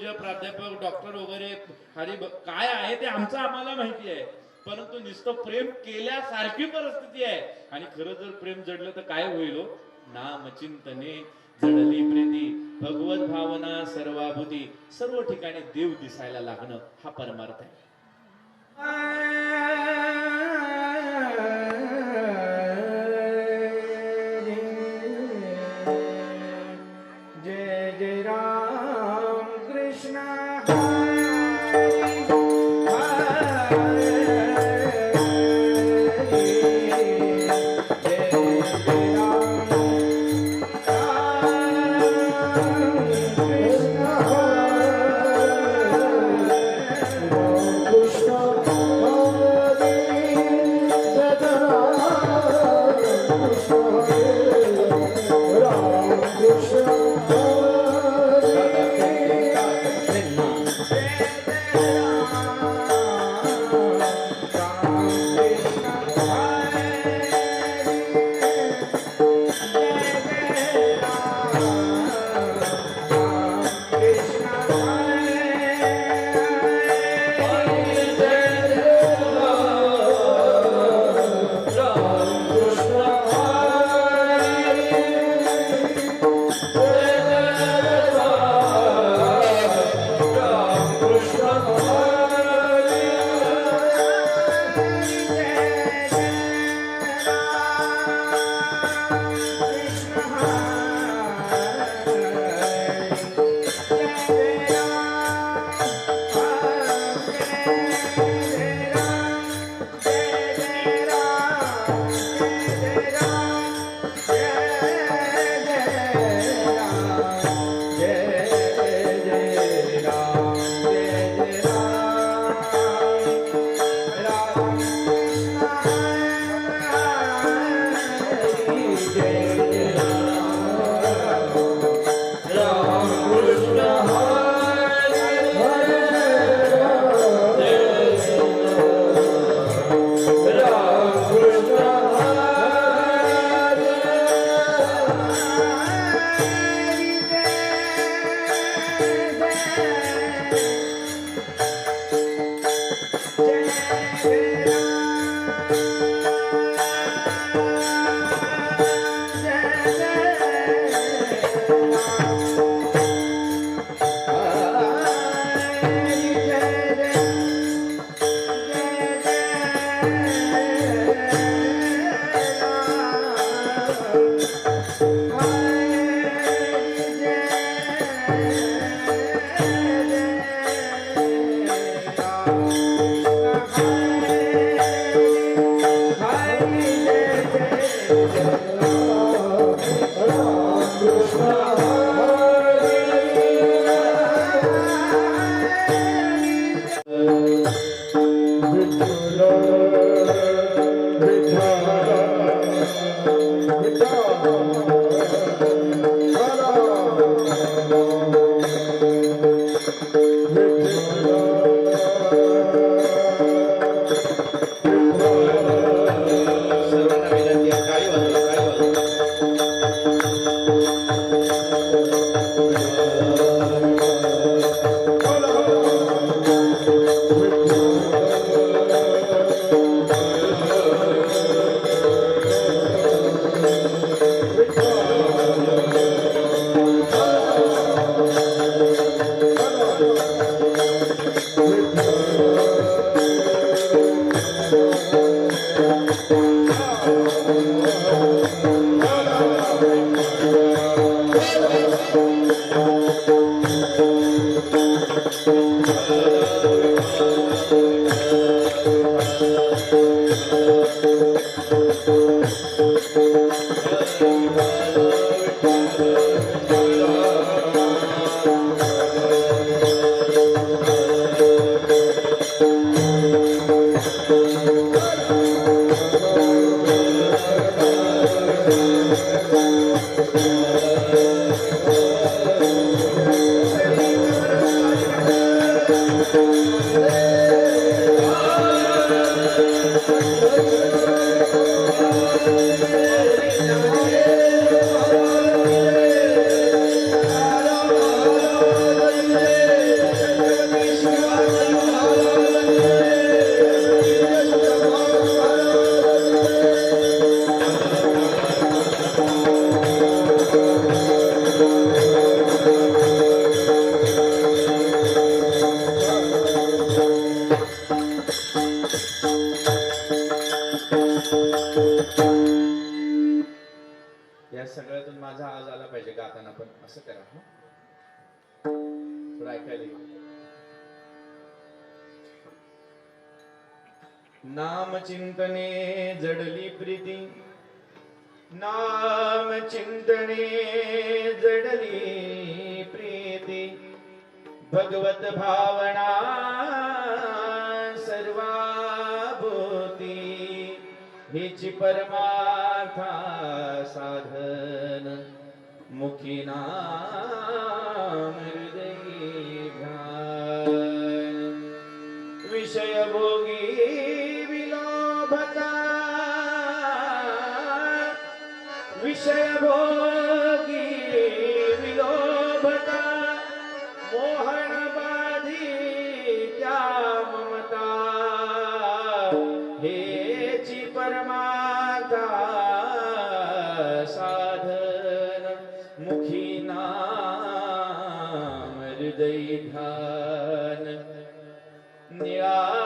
पूज्य प्राध्यापक डॉक्टर वगैरे खाली काय आहे ते आमचं आम्हाला माहिती आहे. परंतु नुसतं प्रेम केल्यासारखी परिस्थिती आहे. आणि खरं जर प्रेम जडलं तर काय होईल हो? नाम चिंतने जडली प्रीती भगवत भावना सर्वाभूती सर्व ठिकाणी देव दिसायला लागणं हा परमार्थ आहे. जय जय राम. Thank you. नाम चिंतने जडली प्रीती। नाम चिंतने जडली प्रीती। भगवत भावना सर्वाभूती। हिची परमार्था साधन। मुखी नाम हृदयी ध्यान विषय विषय भोगी विलोभता मोहन बाधी त्या ममता. हेची परमार्था साधन मुखी नाम हृदय ध्यान. निळा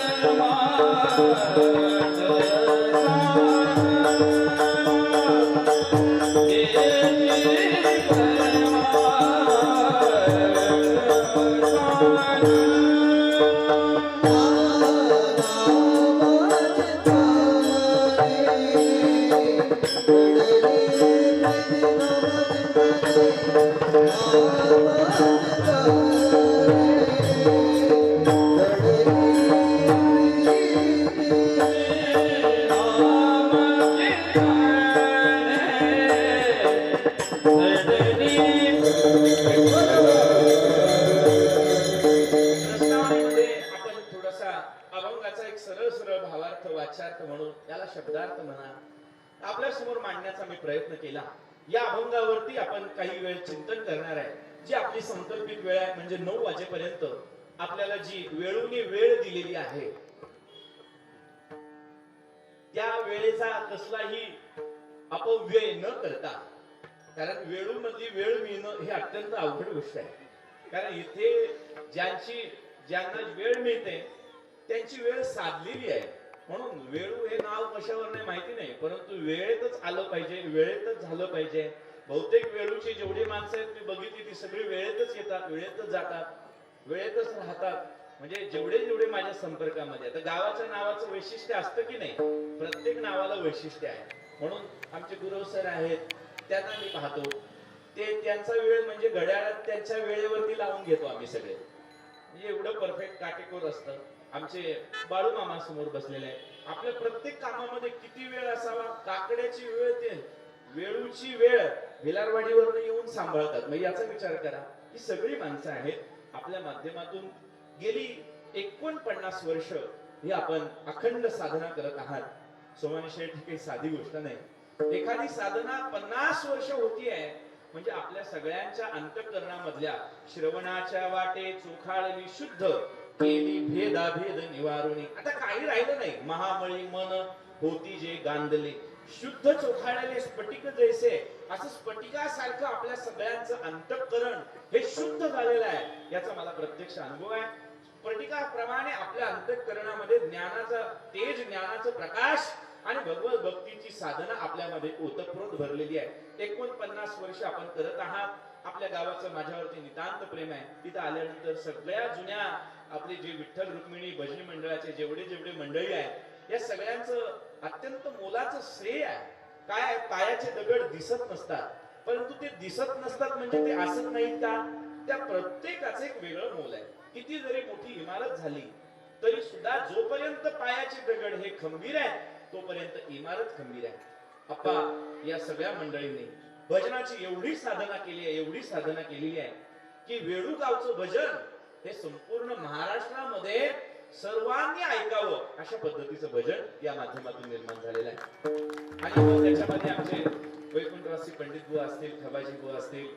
प्रस्तावनेमध्ये आपली संकल्पित वेळ आहे म्हणजे नऊ वाजेपर्यंत आपल्याला जी वेळोनी वेळ दिलेली आहे त्या वेळेचा कसलाही अपव्यय न करता कारण वेळूमधली वेळ मिळणं हे अत्यंत अवघड गोष्ट आहे. कारण इथे ज्यांची ज्यांना वेळ मिळते त्यांची वेळ साधलेली आहे. म्हणून वेळू हे नाव कशावर नाही माहिती नाही परंतु वेळेतच आलं पाहिजे वेळेतच झालं पाहिजे. बहुतेक वेळूची जेवढी माणसं आहेत मी बघितली ती सगळी वेळेतच येतात वेळेतच जातात वेळेतच राहतात. म्हणजे जेवढे जेवढे माझ्या संपर्कामध्ये आता गावाच्या नावाचं वैशिष्ट्य असतं की नाही? प्रत्येक नावाला वैशिष्ट्य आहे. म्हणून आमचे गुरव सर आहेत त्यांना मी पाहतो. ते त्यांचा वेळ म्हणजे घड्याळात त्यांच्या वेळेवरती लावून घेतो आम्ही सगळे. म्हणजे एवढं परफेक्ट काटेकोर असतं. आमचे बाळू मामा समोर बसलेले आहे आपल्या प्रत्येक कामामध्ये किती वेळ असावा? काकड्याची वेळ ते वेळूची वेळ. भिलारवाडीवर येऊन सांभाळतात. मग याचा विचार करा ही सगळी माणसं आहेत आपल्या माध्यमातून गेली एकोणपन्नास वर्ष ही आपण अखंड साधना करत आहात. सोमानी शेठ ही काही साधी गोष्ट नाही. एखादी साधना पन्नास वर्ष होती आहे म्हणजे आपल्या सगळ्यांच्या अंतकरणामधल्या श्रवणाच्या वाटे चोखाळली शुद्ध केली भेदाभेद निवारुणी. आता काही राहिलं नाही. महामळी मन होती जे गांधले. शुद्ध चोखाळलेले स्फटिक जैसे असं स्फटिकासारखं आपल्या सगळ्यांचं अंतकरण हे शुद्ध झालेलं आहे याचा मला प्रत्यक्ष अनुभव आहे. स्फटिकाप्रमाणे आपल्या अंतकरणामध्ये ज्ञानाचा तेज ज्ञानाचा प्रकाश आणि भगवत भक्तीची साधना आपल्यामध्ये ओतप्रोत भरलेली आहे एकोणपन्नास वर्ष आपण करत आहात. आपल्या गावाचं माझ्यावरती नितांत प्रेम आहे. तिथं आल्यानंतर सगळ्या जुन्या आपले जे विठ्ठल रुक्मिणी भजनी मंडळाचे जेवढे जेवढे मंडळी आहेत या सगळ्यांचं अत्यंत मोलाचं श्रेय आहे. काय पायाचे दगड दिसत नसतात. परंतु ते दिसत नसतात म्हणजे ते असत नाहीत का? त्या प्रत्येकाचं एक वेगळं मोल आहे. किती जरी मोठी इमारत झाली तरी सुद्धा जोपर्यंत पायाचे दगड हे खंबीर आहे तोपर्यंत इमारत खंबीर आहे. अप्पा या सगळ्या मंडळींनी भजनाची एवढी साधना केली आहे एवढी साधना केलेली आहे की वेळू गावचं भजन हे संपूर्ण महाराष्ट्र सर्वांनी ऐकावं. अशा पद्धतीचं भजन या माध्यमातून निर्माण झालेलं आहे. आणि मग त्याच्यामध्ये आमचे वैकुंठवासी पंडित बुवा असतील खबाजी बुवा असतील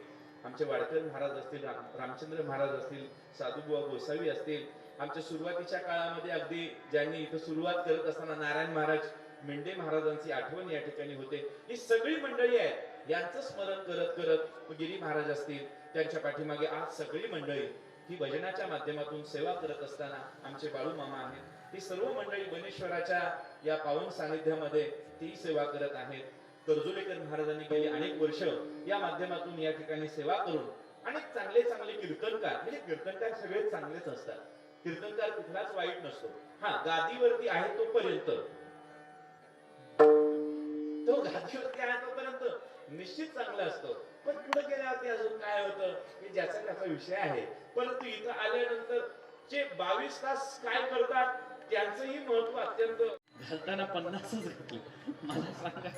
आमचे वाडकर महाराज असतील रामचंद्र महाराज असतील साधूबुवा गोसावी असतील आमच्या सुरुवातीच्या काळामध्ये अगदी ज्यांनी इथं सुरुवात करत असताना नारायण महाराज मेंढे महाराजांची आठवण या ठिकाणी होते. ही सगळी मंडळी आहेत. यांचं स्मरण करत करत गिरी महाराज असतील त्यांच्या पाठीमागे आज सगळी मंडळी ही भजनाच्या माध्यमातून सेवा करत असताना आमचे बाळू मामा आहेत. ही सर्व मंडळी बनेश्वराच्या या पावन सानिध्यामध्ये ती सेवा करत आहेत. कर्जुलेकर महाराजांनी गेली अनेक वर्ष या माध्यमातून या ठिकाणी सेवा करून आणि चांगले चांगले कीर्तनकार म्हणजे कीर्तनकार सगळे चांगलेच असतात. कीर्तनकार कुठलाच वाईट नसतो. हा गादीवरती आहे तोपर्यंत. तो गादीवरती आहे तोपर्यंत. निश्चित चांगला असतो. पण पुढे गेल्यावरती अजून ज्याचा त्याचा विषय आहे. परंतु इथं आल्यानंतर जे बावीस तास काय करतात त्यांचंही महत्त्व अत्यंत घालताना पन्नासच घातलं. मला सांगा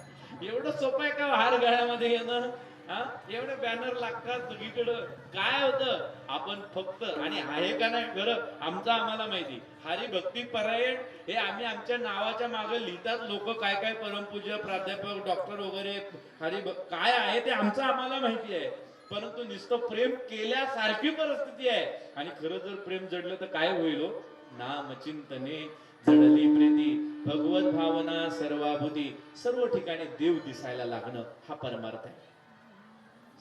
एवढं सोपं आहे का हार गळ्यामध्ये येणं? हा? एवढे बॅनर लागतात सगळीकडं. काय होतं? आपण फक्त आणि आहे का नाही खरं आमचं आम्हाला माहिती. हरी भक्ती परायण हे आम्ही आमच्या नावाच्या मागे लिहितात लोक काय काय परमपूज्य प्राध्यापक डॉक्टर वगैरे हरी काय आहे ते आमचं आम्हाला माहिती आहे. परंतु नुसतं प्रेम केल्यासारखी परिस्थिती आहे. आणि खरं जर प्रेम जडलं तर काय होईल हो? नाम चिंतने जडली प्रीती भगवत भावना सर्वाभूती सर्व ठिकाणी देव दिसायला लागणं हा परमार्थ आहे.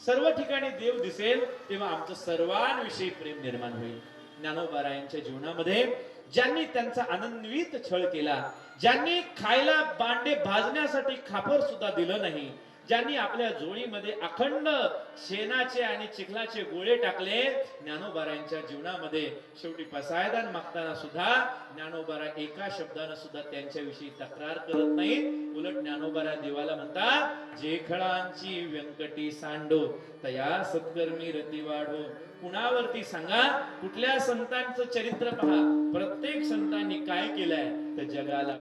सर्व ठिकाणी देव दिसेल तेव्हा आमचं सर्वांविषयी प्रेम निर्माण होईल. ज्ञानोबारायांच्या जीवनामध्ये ज्यांनी त्यांचा आनंदवीत छळ केला ज्यांनी खायला बांडे भाजण्यासाठी खापर सुद्धा दिलं नाही ज्यांनी आपल्या जोळीमध्ये अखंड शेणाचे आणि चिखलाचे गोळे टाकले ज्ञानोबारायांच्या जीवनामध्ये शेवटी पसायदान मागताना सुद्धा ज्ञानोबारा एका शब्दानं सुद्धा त्यांच्याविषयी तक्रार करत नाही उलट ज्ञानोबारा देवाला म्हणतात जेखळांची व्यंकटी सांडो तया सत्कर्मी रती वाढो कुणावरती सांगा? कुठल्या संतांचं चरित्र पहा. प्रत्येक संतांनी काय केलंय? तर जगाला